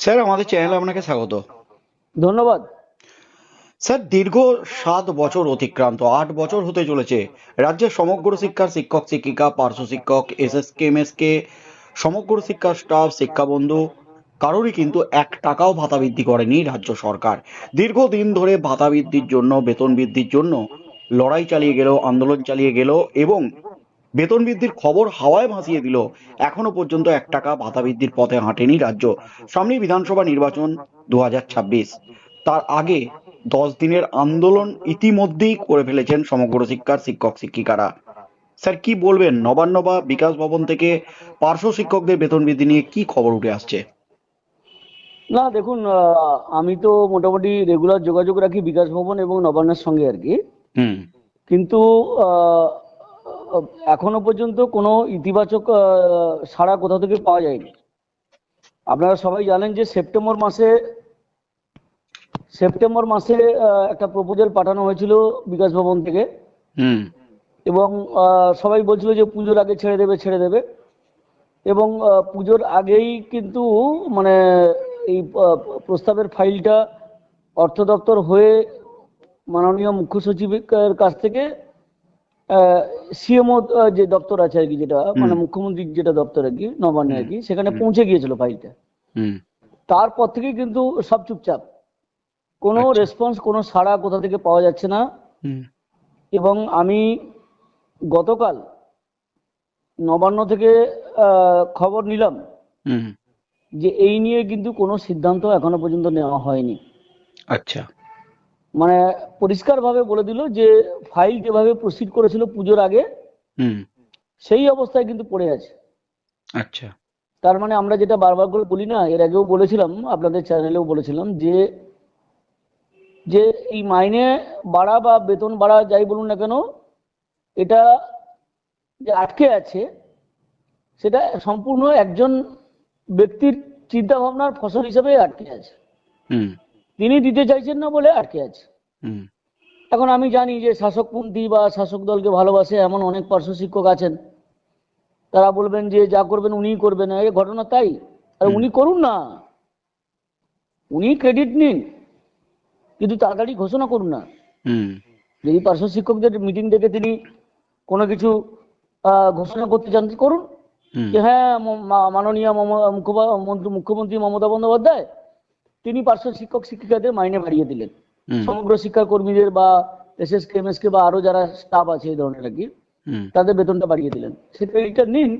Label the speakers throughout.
Speaker 1: Sir আমাদের চ্যানেলে আপনাকে স্বাগত।
Speaker 2: ধন্যবাদ।
Speaker 1: স্যার দীর্ঘ সাত বছর অতিক্রান্ত আট বছর হতে চলেছে। রাজ্যের সমগ্র শিক্ষার শিক্ষক শিক্ষিকা পার্শ্ব শিক্ষক S S K M S K সমগ্র শিক্ষার স্টাফ শিক্ষাবন্ধু কারোরই কিন্তু এক টাকাও ভাতা বৃদ্ধি করেনি রাজ্য সরকার। দীর্ঘদিন ধরে ভাতা বৃদ্ধির জন্য বেতন বৃদ্ধির জন্য লড়াই চালিয়ে গেল আন্দোলন চালিয়ে গেল এবং বেতন বৃদ্ধির খবর হাওয়ায় ভাসিয়ে দিল। এখনও পর্যন্ত এক টাকা ভাতা বৃদ্ধির পথে হাঁটেনি রাজ্য। সামনেই বিধানসভা নির্বাচন দু তার আগে দশ দিনের আন্দোলন ইতিমধ্যেই করে ফেলেছেন সমগ্র শিক্ষার শিক্ষক শিক্ষিকারা। স্যার কি বলবেন? নবান্ন বা বিকাশ ভবন থেকে পার্শ্ব শিক্ষকদের বেতন বৃদ্ধি নিয়ে কি খবর উঠে আসছে?
Speaker 2: না দেখুন আহ, আমি তো মোটামুটি রেগুলার যোগাযোগ রাখি বিকাশ ভবন এবং নবান্নের সঙ্গে আর কি।
Speaker 1: হুম।
Speaker 2: কিন্তু আহ, এখনও পর্যন্ত কোনো ইতিবাচক সাড়া কোথাও থেকে পাওয়া যায়নি। আপনারা সবাই জানেন যে সেপ্টেম্বর মাসে সেপ্টেম্বর মাসে একটা প্রপোজাল পাঠানো হয়েছিল বিকাশ ভবন থেকে। এবং সবাই বলছিল যে পুজোর আগে ছেড়ে দেবে ছেড়ে দেবে। এবং পুজোর আগেই কিন্তু মানে এই প্রস্তাবের ফাইলটা অর্থ দপ্তর হয়ে মাননীয় মুখ্য সচিবের কাছ থেকে সিএমও যে দপ্তর আছে আর কি যেটা মানে মুখ্যমন্ত্রীর যেটা দপ্তর আর কি নবান্নে আর কি সেখানে পৌঁছে গিয়েছিল ফাইলটা
Speaker 1: হুম।
Speaker 2: তারপর থেকে কিন্তু সব চুপচাপ। কোনো রেসপন্স কোনো সাড়া কোথা থেকে পাওয়া যাচ্ছে না।
Speaker 1: হুম।
Speaker 2: এবং আমি গতকাল নবান্ন থেকে খবর নিলাম
Speaker 1: হুম।
Speaker 2: যে এই নিয়ে কিন্তু কোনো সিদ্ধান্ত এখনও পর্যন্ত নেওয়া হয়নি।
Speaker 1: আচ্ছা।
Speaker 2: মানে পরিষ্কারভাবে বলে দিল যে ফাইল যেভাবে প্রসিড করেছিল পুজোর আগে
Speaker 1: হুম।
Speaker 2: সেই অবস্থায় কিন্তু পড়ে আছে।
Speaker 1: আচ্ছা।
Speaker 2: তার মানে আমরা যেটা বারবার করে বলি না এর আগেও বলেছিলাম আপনাদের চ্যানেলেও বলেছিলাম যে যে এই মাইনে বাড়া বা বেতন বাড়া যাই বলুন না কেন এটা যে আটকে আছে সেটা সম্পূর্ণ একজন ব্যক্তির চিন্তা ভাবনার ফসল হিসেবে আটকে আছে।
Speaker 1: হুম।
Speaker 2: তিনি দিতে চাইছেন না বলে আটকে আছে? এখন আমি জানি যে শাসকপন্থী বা শাসক দলকে ভালোবাসে এমন অনেক পার্শ্ব শিক্ষক আছেন। তারা বলবেন যে যা করবেন উনিই করবেন এই ঘটনা তাই। আর উনি করুন না। উনি ক্রেডিট নিন। কিন্তু তাড়াতাড়ি ঘোষণা করুন না।
Speaker 1: হুম।
Speaker 2: যদি পার্শ্ব শিক্ষকদের মিটিং ডেকে তিনি কোনো কিছু আহ, ঘোষণা করতে চান করুন। যে হ্যাঁ মাননীয় মুখ্যমন্ত্রী মমতা বন্দ্যোপাধ্যায় তিনি পার্শ্ব শিক্ষক শিক্ষিকাদের মাইনে বাড়িয়ে দিলেন। সমগ্র শিক্ষা কর্মীদের বা S S M S K বা আরও যারা স্টাফ আছে এই ধরনের আর কি তাদের বেতনটা বাড়িয়ে দিলেন। সে ক্রেডিটটা নিন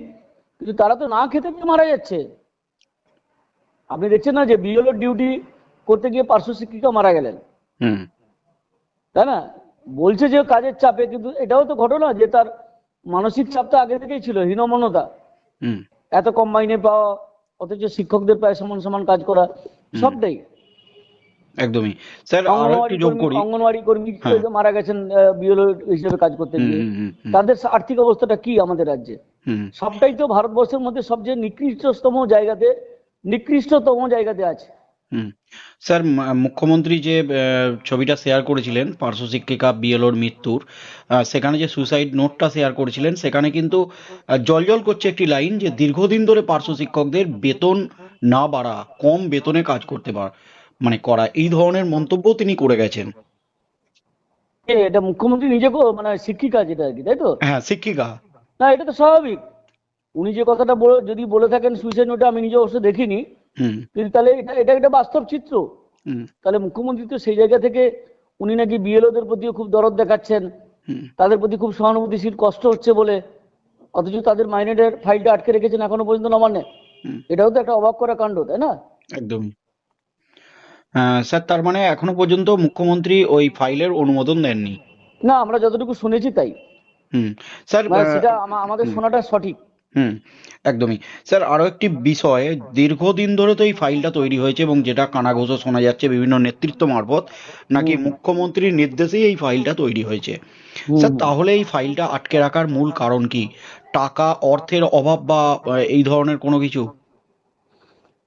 Speaker 2: কিন্তু তারা তো না খেতে পেয়ে মারা যাচ্ছে। আপনি দেখছেন না যে বিএলও ডিউটি করতে গিয়ে পার্শ্ব শিক্ষিকা মারা গেলেন?
Speaker 1: হুম।
Speaker 2: তাই না? বলছে যে কাজের চাপে কিন্তু এটাও তো ঘটনা যে তার মানসিক চাপটা আগে থেকেই ছিল হীনমন্যতা।
Speaker 1: হুম।
Speaker 2: এত কম মাইনে পাওয়া অথচ শিক্ষকদের প্রায় সমান সমান কাজ করা সবটাই
Speaker 1: একদমই। স্যার
Speaker 2: আরও
Speaker 1: একটু যোগ করি।
Speaker 2: অঙ্গনওয়াড়ি কর্মী
Speaker 1: হ্যাঁ।
Speaker 2: মারা গেছেন বিএলও হিসেবে কাজ করতে গিয়ে তাদের আর্থিক অবস্থাটা কি আমাদের রাজ্যে? সবটাই তো ভারতবর্ষের মধ্যে সবচেয়ে নিকৃষ্টতম জায়গাতে নিকৃষ্টতম জায়গাতে আছে।
Speaker 1: স্যার মুখ্যমন্ত্রী যে ছবিটা শেয়ার করেছিলেন পার্শ্ব শিক্ষিকা বিএলওর মৃত্যুর সেখানে যে সুসাইড নোটটা শেয়ার করেছিলেন সেখানে কিন্তু জলজল করছে একটি লাইন যে দীর্ঘদিন ধরে পার্শ্ব শিক্ষকদের বেতন না বাড়া কম বেতনে কাজ করতে পার। মানে করা এই ধরনের মন্তব্য তিনি করে গেছেন।
Speaker 2: এটা মুখ্যমন্ত্রী নিজে মানে শিক্ষিকা যেটা আর কি তাই তো?
Speaker 1: হ্যাঁ শিক্ষিকা।
Speaker 2: না এটা তো স্বাভাবিক। উনি যে কথাটা বলে- যদি বলে থাকেন সুইসাইড নোটে আমি নিজে অবশ্য দেখিনি। কিন্তু তাহলে এটা এটা একটা বাস্তব চিত্র।
Speaker 1: হুম।
Speaker 2: তাহলে মুখ্যমন্ত্রী তো সেই জায়গা থেকে উনি নাকি বিএলওদের প্রতিও খুব দরদ দেখাচ্ছেন। তাদের প্রতি খুব সহানুভূতিশীল কষ্ট হচ্ছে বলে। অথচ তাদের মাইনেটের ফাইলটা আটকে রেখেছেন এখনও পর্যন্ত নবান্নে। এটাও তো একটা অবাক করা কাণ্ড তাই না?
Speaker 1: একদমই স্যার তার মানে এখনও পর্যন্ত মুখ্যমন্ত্রী ওই ফাইলের অনুমোদন দেননি?
Speaker 2: না আমরা যতটুকু শুনেছি তাই।
Speaker 1: হুম। স্যার
Speaker 2: মানে সেটা আমাদের শোনাটা সঠিক।
Speaker 1: হুম একদমই। স্যার আরও একটি বিষয় দীর্ঘদিন ধরে তো এই ফাইলটা তৈরি হয়েছে এবং যেটা কানাঘোষা শোনা যাচ্ছে বিভিন্ন নেতৃত্ব মারফত নাকি মুখ্যমন্ত্রীর নির্দেশেই এই ফাইলটা তৈরি হয়েছে। স্যার তাহলে এই ফাইলটা আটকে রাখার মূল কারণ কি? টাকা অর্থের অভাব বা এই ধরনের কোনো কিছু?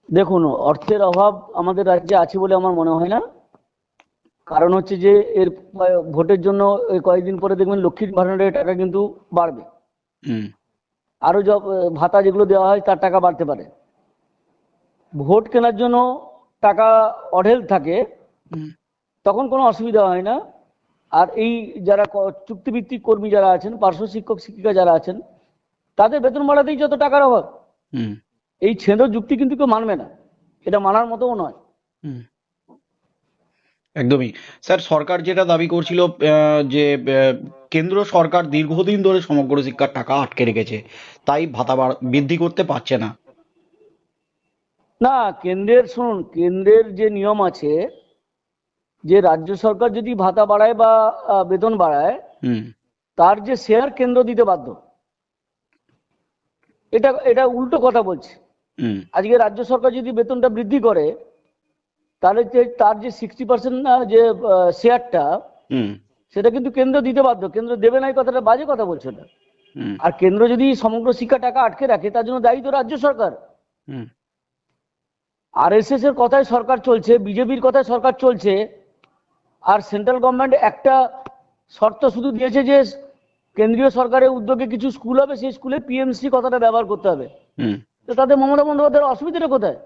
Speaker 2: দেখুন অর্থের অভাব আমাদের রাজ্যে আছে বলে আমার মনে হয় না। কারণ হচ্ছে যে এর ভোটের জন্য কয়েকদিন পরে দেখবেন লক্ষ্মীর ভাণ্ডারের টাকা কিন্তু বাড়বে।
Speaker 1: হুম।
Speaker 2: আরও জব ভাতা যেগুলো দেওয়া হয় তার টাকা বাড়তে পারে। ভোট কেনার জন্য টাকা অঢেল থাকে তখন কোনো অসুবিধা হয় না। আর এই যারা চুক্তিভিত্তিক কর্মী যারা আছেন পার্শ্ব শিক্ষক শিক্ষিকা যারা আছেন তাদের বেতন বাড়াতেই যত টাকার অভাব।
Speaker 1: হুম,
Speaker 2: এই ছেদ যুক্তি কিন্তু কেউ মানবে না। এটা মানার মতোও নয়।
Speaker 1: হুম। একদমই। স্যার সরকার যেটা দাবি করছিল যে কেন্দ্র সরকার দীর্ঘদিন ধরে সমগ্র শিক্ষার টাকা আটকে রেখেছে। তাই ভাতা বৃদ্ধি করতে পারছে না।
Speaker 2: না কেন্দ্রের শুনুন কেন্দ্রের যে নিয়ম আছে যে রাজ্য সরকার যদি ভাতা বাড়ায় বা বেতন বাড়ায়
Speaker 1: হুম।
Speaker 2: তার যে শেয়ার কেন্দ্র দিতে বাধ্য। এটা এটা উল্টো কথা বলছে।
Speaker 1: হুম।
Speaker 2: আজকে রাজ্য সরকার যদি বেতনটা বৃদ্ধি করে তাহলে যে তার যে সিক্সটি পার্সেন্ট যে শেয়ারটা
Speaker 1: হুম।
Speaker 2: সেটা কিন্তু কেন্দ্র দিতে বাধ্য। কেন্দ্র দেবে না এই কথাটা বাজে কথা বলছে না আর কেন্দ্র যদি সমগ্র শিক্ষা টাকা আটকে রাখে তার জন্য দায়ী তো রাজ্য সরকার।
Speaker 1: হুম।
Speaker 2: আর এস এর কথায় সরকার চলছে বিজেপির কথায় সরকার চলছে আর সেন্ট্রাল গভর্নমেন্ট একটা শর্ত শুধু দিয়েছে যে কেন্দ্রীয় সরকারের উদ্যোগে কিছু স্কুল হবে সেই স্কুলে পিএমসি কথাটা ব্যবহার করতে হবে।
Speaker 1: হুম।
Speaker 2: তো তাদের মমতা বন্দ্যোপাধ্যায়ের অসুবিধাটা কোথায়?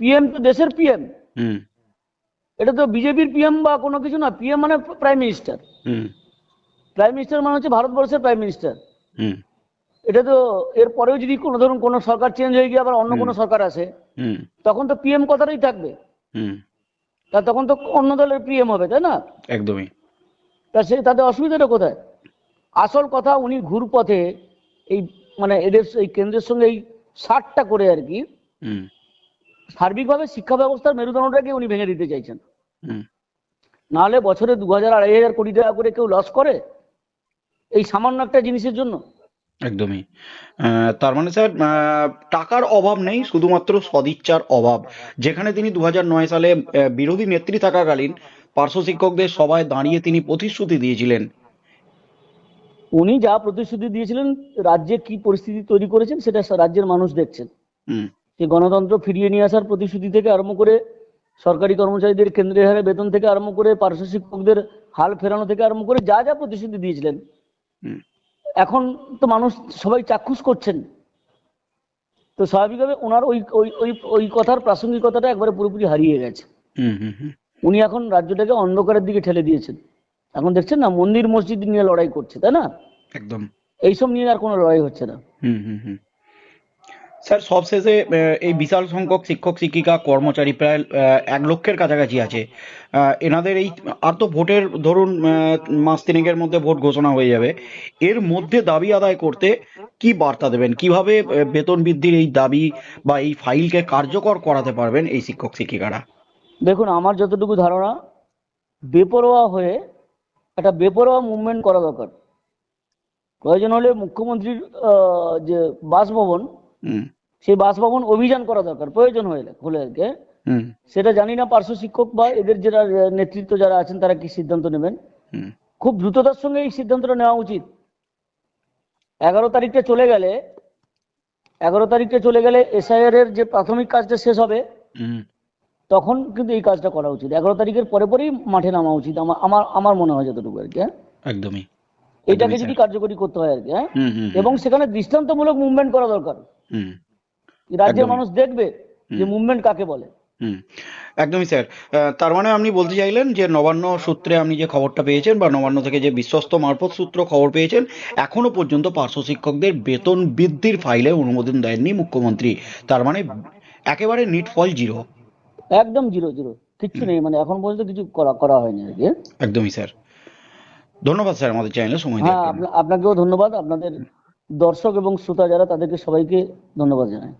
Speaker 2: পিএম তো দেশের পিএম
Speaker 1: হুম।
Speaker 2: এটা তো বিজেপির পিএম বা কোনো কিছু না পিএম মানে প্রাইম মিনিস্টার
Speaker 1: হুম।
Speaker 2: প্রাইম মিনিস্টার মানে হচ্ছে ভারতবর্ষের প্রাইম মিনিস্টার
Speaker 1: হুম।
Speaker 2: এটা তো এর পরেও যদি কোনো ধরুন কোনো সরকার চেঞ্জ হয়ে গিয়ে আবার অন্য কোনো সরকার আসে
Speaker 1: হুম।
Speaker 2: তখন তো পিএম কথাটাই থাকবে।
Speaker 1: হুম।
Speaker 2: তা তখন তো অন্য দলের পিএম হবে তাই না?
Speaker 1: একদমই।
Speaker 2: তা সে তাদের অসুবিধাটা কোথায়? আসল কথা উনি ঘুরপথে এই মানে এদের এই কেন্দ্রের সঙ্গে এই সারটা করে আর কি
Speaker 1: হুম।
Speaker 2: সার্বিকভাবে শিক্ষা ব্যবস্থার মেরুদণ্ডটাকে উনি ভেঙে দিতে চাইছেন। নাহলে বছরে দু হাজার আড়াই হাজার কোটি টাকা করে কেউ লস করে এই সামান্য একটা জিনিসের জন্য।
Speaker 1: একদমই। তার মানে স্যার টাকার অভাব নেই শুধুমাত্র সদিচ্ছার অভাব। যেখানে তিনি দু সালে বিরোধী নেত্রী থাকাকালীন পার্শ্ব শিক্ষকদের সভায় দাঁড়িয়ে তিনি প্রতিশ্রুতি দিয়েছিলেন।
Speaker 2: উনি যা প্রতিশ্রুতি দিয়েছিলেন রাজ্যে কি পরিস্থিতি তৈরি করেছেন সেটা রাজ্যের মানুষ দেখছেন।
Speaker 1: হুম।
Speaker 2: যে গণতন্ত্র ফিরিয়ে নিয়ে আসার প্রতিশ্রুতি থেকে আরম্ভ করে সরকারি কর্মচারীদের কেন্দ্রের হারে বেতন থেকে আরম্ভ করে পার্শ্ব শিক্ষকদের হাল ফেরানো থেকে আরম্ভ করে যা যা প্রতিশ্রুতি দিয়েছিলেন। এখন তো মানুষ সবাই চাক্ষুষ করছেন। তো স্বাভাবিকভাবে ওনার ওই ওই ওই ওই কথার প্রাসঙ্গিকতাটা একবারে পুরোপুরি হারিয়ে গেছে।
Speaker 1: হুম হুম হুম।
Speaker 2: উনি এখন রাজ্যটাকে অন্ধকারের দিকে ঠেলে দিয়েছেন। এখন দেখছেন না মন্দির মসজিদ নিয়ে লড়াই করছে তাই না?
Speaker 1: একদম।
Speaker 2: এইসব নিয়ে আর কোনো লড়াই হচ্ছে না।
Speaker 1: হুম হুম হুম। স্যার, সবশেষে এই বিশাল সংখ্যক শিক্ষক, শিক্ষিকা, কর্মচারী প্রায় এক লক্ষের কাছাকাছি আছে। এনাদের এই, আর তো ভোটের, ধরুন মাস তিনেকের মধ্যে ভোট ঘোষণা হয়ে যাবে। এর মধ্যে দাবি আদায় করতে কি বার্তা দেবেন? কীভাবে বেতন বৃদ্ধির এই দাবি বা এই ফাইলকে কার্যকর করাতে পারবেন এই শিক্ষক, শিক্ষিকারা?
Speaker 2: দেখুন, আমার যতটুকু ধারণা, বেপরোয়া হয়ে একটা বেপরোয়া মুভমেন্ট করা দরকার। প্রয়োজন হলে মুখ্যমন্ত্রীর যে বাসভবন সেই বাসভবন অভিযান করা দরকার প্রয়োজন হয়ে হলে আর কি হ্যাঁ? সেটা জানি না পার্শ্ব শিক্ষক বা এদের যারা নেতৃত্ব যারা আছেন তারা কি সিদ্ধান্ত নেবেন? খুব দ্রুততার সঙ্গে এই সিদ্ধান্তটা নেওয়া উচিত। এগারো তারিখটা চলে গেলে এগারো তারিখটা চলে গেলে এসআইআর এর যে প্রাথমিক কাজটা শেষ হবে
Speaker 1: হুম।
Speaker 2: তখন কিন্তু এই কাজটা করা উচিত। এগারো তারিখের পরে পরেই মাঠে নামা উচিত আমার আমার আমার মনে হয় যতটুকু আর কি হ্যাঁ?
Speaker 1: একদমই।
Speaker 2: এটাকে যদি কার্যকরী করতে হয় আর কি হ্যাঁ? এবং সেখানে দৃষ্টান্তমূলক মুভমেন্ট করা দরকার। রাজ্যের মানুষ দেখবে যে মুভমেন্ট কাকে বলে।
Speaker 1: হুম। একদমই স্যার তার মানে আপনি বলতে চাইলেন যে নবান্ন সূত্রে আপনি যে খবরটা পেয়েছেন বা নবান্ন থেকে যে বিশ্বস্ত মারফত সূত্র খবর পেয়েছেন এখনও পর্যন্ত পার্শ্ব শিক্ষকদের বেতন বৃদ্ধির ফাইলে অনুমোদন দেননি মুখ্যমন্ত্রী। তার মানে একেবারে নিট ফল জিরো
Speaker 2: একদম জিরো জিরো কিচ্ছু নেই মানে এখন পর্যন্ত কিছু করা করা হয়নি আর কি। হ্যাঁ?
Speaker 1: একদমই স্যার ধন্যবাদ স্যার আমাদের চ্যানেলে সময়
Speaker 2: হ্যাঁ
Speaker 1: দেওয়ার জন্য
Speaker 2: আপনাকেও ধন্যবাদ। আপনাদের দর্শক এবং শ্রোতা যারা তাদেরকে সবাইকে ধন্যবাদ জানাই।